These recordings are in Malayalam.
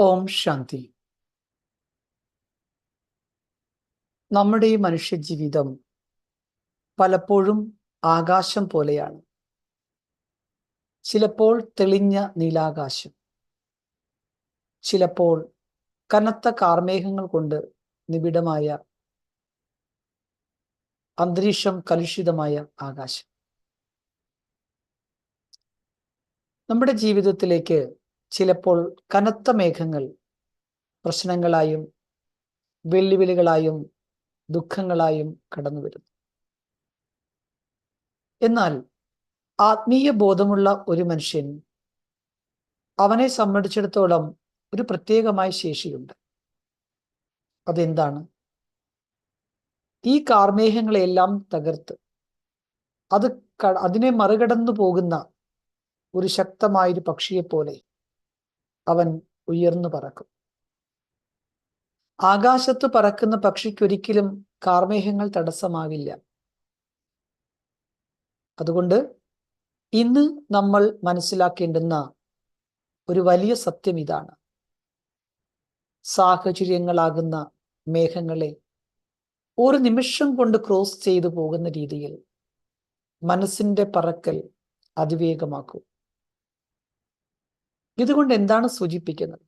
ഓം ശാന്തി. നമ്മുടെ ഈ മനുഷ്യജീവിതം പലപ്പോഴും ആകാശം പോലെയാണ്. ചിലപ്പോൾ തെളിഞ്ഞ നീലാകാശം. ചിലപ്പോൾ കനത്ത കാർമേഘങ്ങൾ കൊണ്ട് നിബിഡമായ അന്തരീക്ഷം കലുഷിതമായ ആകാശം. നമ്മുടെ ജീവിതത്തിലേക്ക് ചിലപ്പോൾ കനത്ത മേഘങ്ങൾ പ്രശ്നങ്ങളായും വെല്ലുവിളികളായും ദുഃഖങ്ങളായും കടന്നു വരുന്നു. എന്നാൽ ആത്മീയ ബോധമുള്ള ഒരു മനുഷ്യൻ അവനെ സംബന്ധിച്ചിടത്തോളം ഒരു പ്രത്യേകമായ ശേഷിയുണ്ട്. അതെന്താണ്? ഈ കാർമേഹങ്ങളെല്ലാം തകർത്ത് അത് അതിനെ മറികടന്നു പോകുന്ന ഒരു ശക്തമായൊരു പക്ഷിയെപ്പോലെ അവൻ ഉയർന്നു പറക്കും. ആകാശത്ത് പറക്കുന്ന പക്ഷിക്കൊരിക്കലും കാർമേഹങ്ങൾ തടസ്സമാവില്ല. അതുകൊണ്ട് ഇന്ന് നമ്മൾ മനസ്സിലാക്കേണ്ടുന്ന ഒരു വലിയ സത്യം ഇതാണ്. സാഹചര്യങ്ങളാകുന്ന മേഘങ്ങളെ ഒരു നിമിഷം കൊണ്ട് ക്രോസ് ചെയ്തു പോകുന്ന രീതിയിൽ മനസ്സിന്റെ പറക്കൽ അതിവേഗമാക്കൂ. ഇതുകൊണ്ട് എന്താണ് സൂചിപ്പിക്കുന്നത്?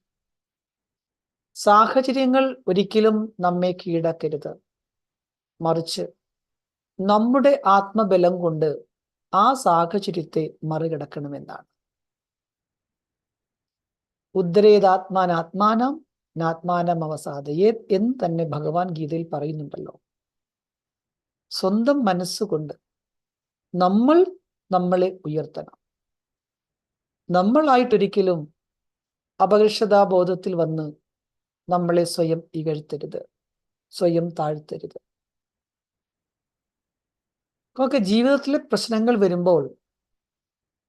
സാഹചര്യങ്ങൾ ഒരിക്കലും നമ്മെ കീഴടക്കരുത്. മറിച്ച് നമ്മുടെ ആത്മബലം കൊണ്ട് ആ സാഹചര്യത്തെ മറികടക്കണമെന്നാണ്. ഉദ്ധരേതാത്മാനാത്മാനം നാത്മാനം അവസാദയെ എന്ന് തന്നെ ഭഗവാൻ ഗീതയിൽ പറയുന്നുണ്ടല്ലോ. സ്വന്തം മനസ്സുകൊണ്ട് നമ്മൾ നമ്മളെ ഉയർത്തണം. നമ്മളായിട്ടൊരിക്കലും അപകർഷതാബോധത്തിൽ വന്ന് നമ്മളെ സ്വയം ഇകഴ്ത്തരുത് സ്വയം താഴ്ത്തരുത്. ഒക്കെ ജീവിതത്തിലെ പ്രശ്നങ്ങൾ വരുമ്പോൾ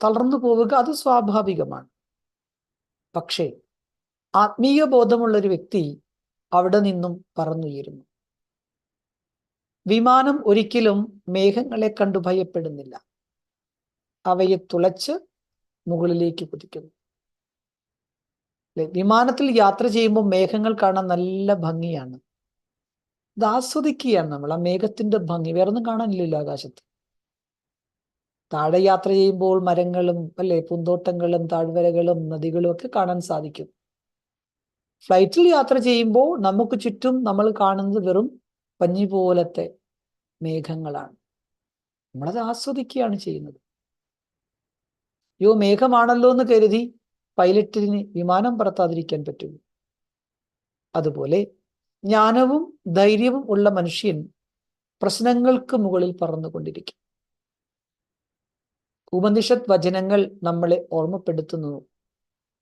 തളർന്നു പോവുക അത് സ്വാഭാവികമാണ്. പക്ഷേ ആത്മീയ ബോധമുള്ള ഒരു വ്യക്തി അവിടെ നിന്നും പറന്നുയരുന്നു. വിമാനം ഒരിക്കലും മേഘങ്ങളെ കണ്ടു ഭയപ്പെടുന്നില്ല. അവയെ തുളച്ച് മുകളിലേക്ക് കുതിക്കുന്നു. വിമാനത്തിൽ യാത്ര ചെയ്യുമ്പോൾ മേഘങ്ങൾ കാണാൻ നല്ല ഭംഗിയാണ്. ഇത് ആസ്വദിക്കുകയാണ് നമ്മൾ ആ മേഘത്തിന്റെ ഭംഗി. വേറെ ഒന്നും കാണാനില്ലല്ലോ ആകാശത്ത്. താഴെ യാത്ര ചെയ്യുമ്പോൾ മരങ്ങളും അല്ലെ? പൂന്തോട്ടങ്ങളും താഴ്വരകളും നദികളും ഒക്കെ കാണാൻ സാധിക്കും. ഫ്ലൈറ്റിൽ യാത്ര ചെയ്യുമ്പോൾ നമുക്ക് ചുറ്റും നമ്മൾ കാണുന്നത് വെറും പഞ്ഞി പോലത്തെ മേഘങ്ങളാണ്. നമ്മളത് ആസ്വദിക്കുകയാണ് ചെയ്യുന്നത്. യോ മേഘമാണല്ലോ എന്ന് കരുതി പൈലറ്റിന് വിമാനം പറത്താതിരിക്കാൻ പറ്റൂ. അതുപോലെ ജ്ഞാനവും ധൈര്യവും ഉള്ള മനുഷ്യൻ പ്രശ്നങ്ങൾക്ക് മുകളിൽ പറന്നുകൊണ്ടിരിക്കും. ഉപനിഷത് വചനങ്ങൾ നമ്മളെ ഓർമ്മപ്പെടുത്തുന്നു.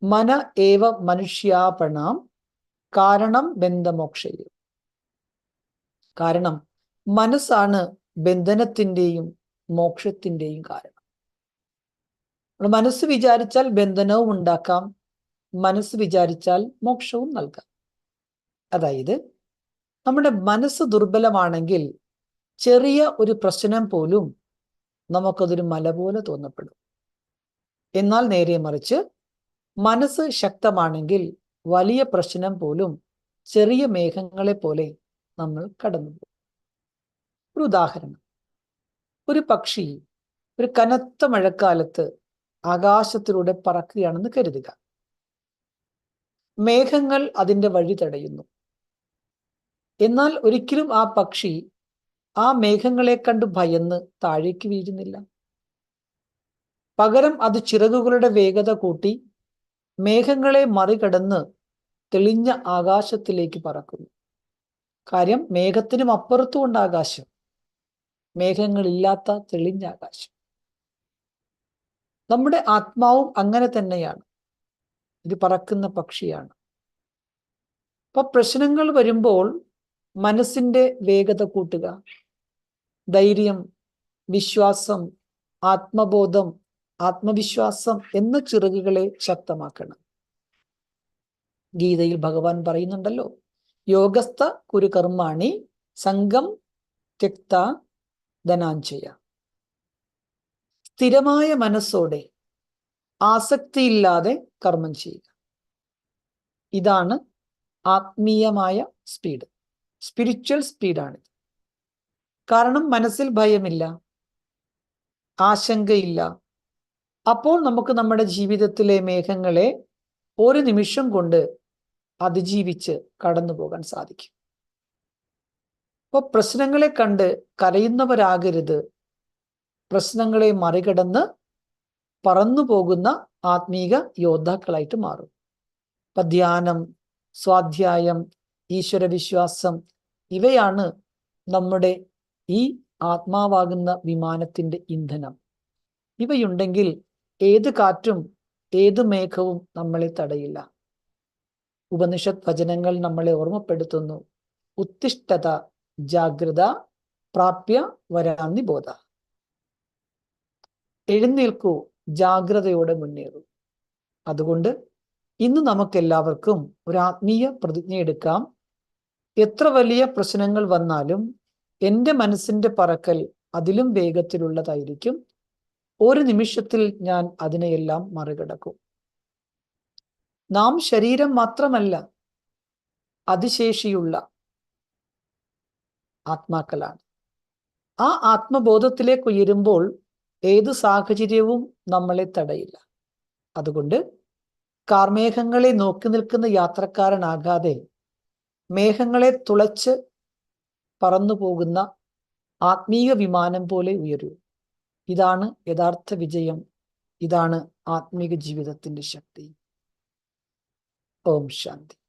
മന ഏവ മനുഷ്യാപണാം കാരണം ബന്ധമോക്ഷയും. കാരണം മനസ്സാണ് ബന്ധനത്തിന്റെയും മോക്ഷത്തിന്റെയും കാരണം. മനസ്സ് വിചാരിച്ചാൽ ബന്ധനവും ഉണ്ടാക്കാം. മനസ്സ് വിചാരിച്ചാൽ മോക്ഷവും നൽകാം. അതായത് നമ്മുടെ മനസ്സ് ദുർബലമാണെങ്കിൽ ചെറിയ ഒരു പ്രശ്നം പോലും നമുക്കതൊരു മല പോലെ തോന്നപ്പെടും. എന്നാൽ നേരെ മറിച്ച് മനസ്സ് ശക്തമാണെങ്കിൽ വലിയ പ്രശ്നം പോലും ചെറിയ മേഘങ്ങളെ പോലെ നമ്മൾ കടന്നു പോകും ഒരു ഉദാഹരണം. ഒരു പക്ഷി ഒരു കനത്ത മഴക്കാലത്ത് ആകാശത്തിലൂടെ പറക്കുകയാണെന്ന് കരുതുക. മേഘങ്ങൾ അതിന്റെ വഴി തടയുന്നു. എന്നാൽ ഒരിക്കലും ആ പക്ഷി ആ മേഘങ്ങളെ കണ്ട് ഭയന്ന് താഴേക്ക് വീഴുന്നില്ല. പകരം അത് ചിറകുകളുടെ വേഗത കൂട്ടി മേഘങ്ങളെ മറികടന്ന് തെളിഞ്ഞ ആകാശത്തിലേക്ക് പറക്കുന്നു. കാര്യം മേഘത്തിനും അപ്പുറത്തുകൊണ്ട് ആകാശം. മേഘങ്ങളില്ലാത്ത തെളിഞ്ഞ ആകാശം. നമ്മുടെ ആത്മാവും അങ്ങനെ തന്നെയാണ്. ഇത് പറക്കുന്ന പക്ഷിയാണ്. അപ്പൊ പ്രശ്നങ്ങൾ വരുമ്പോൾ മനസ്സിന്റെ വേഗത കൂട്ടുക. ധൈര്യം വിശ്വാസം ആത്മബോധം ആത്മവിശ്വാസം എന്ന ചിറകുകളെ ശക്തമാക്കണം. ഗീതയിൽ ഭഗവാൻ പറയുന്നുണ്ടല്ലോ യോഗസ്ഥ കുരുകർമാണി സംഘം ത്യക്ത ധനാഞ്ചയ സ്ഥിരമായ മനസ്സോടെ ആസക്തിയില്ലാതെ കർമ്മം ചെയ്യുക. ഇതാണ് ആത്മീയമായ സ്പീഡ്. സ്പിരിച്വൽ സ്പീഡാണ് കാരണം മനസ്സിൽ ഭയമില്ല ആശങ്കയില്ല. അപ്പോൾ നമുക്ക് നമ്മുടെ ജീവിതത്തിലെ മേഘങ്ങളെ ഒരു നിമിഷം കൊണ്ട് അതിജീവിച്ച് കടന്നു പോകാൻ സാധിക്കും. അപ്പോൾ പ്രശ്നങ്ങളെ കണ്ട് കരയുന്നവരാകരുത്. പ്രശ്നങ്ങളെ മറികടന്ന് പറന്നു പോകുന്ന ആത്മീക യോദ്ധാക്കളായിട്ട് മാറും. അപ്പൊ ധ്യാനം സ്വാധ്യായം ഈശ്വരവിശ്വാസം ഇവയാണ് നമ്മുടെ ഈ ആത്മാവാകുന്ന വിമാനത്തിന്റെ ഇന്ധനം. ഇവയുണ്ടെങ്കിൽ ഏത് കാറ്റും ഏത് മേഘവും നമ്മളെ തടയില്ല. ഉപനിഷത് വചനങ്ങൾ നമ്മളെ ഓർമ്മപ്പെടുത്തുന്നു. ഉത്തിഷ്ഠത ജാഗ്രത പ്രാപ്യ വരാന്നി ബോധ. എഴുന്നേൽക്കൂ ജാഗ്രതയോടെ മുന്നേറൂ. അതുകൊണ്ട് ഇന്ന് നമുക്കെല്ലാവർക്കും ഒരു ആത്മീയ പ്രതിജ്ഞ എടുക്കാം. എത്ര വലിയ പ്രശ്നങ്ങൾ വന്നാലും എന്റെ മനസ്സിന്റെ പറക്കൽ അതിലും വേഗത്തിലുള്ളതായിരിക്കും. ഒരു നിമിഷത്തിൽ ഞാൻ അതിനെയെല്ലാം മറികടക്കും. നാം ശരീരം മാത്രമല്ല അതിശേഷിയുള്ള ആത്മാക്കളാണ്. ആ ആത്മബോധത്തിലേക്ക് ഉയരുമ്പോൾ ഏത് സാഹചര്യവും നമ്മളെ തടയില്ല. അതുകൊണ്ട് കാർമേഘങ്ങളെ നോക്കി നിൽക്കുന്ന യാത്രക്കാരനാകാതെ മേഘങ്ങളെ തുളച്ച് പറന്നു പോകുന്ന ആത്മീയ വിമാനം പോലെ ഉയരൂ. ഇതാണ് യഥാർത്ഥ വിജയം. ഇതാണ് ആത്മീക ജീവിതത്തിന്റെ ശക്തി. ഓം ശാന്തി.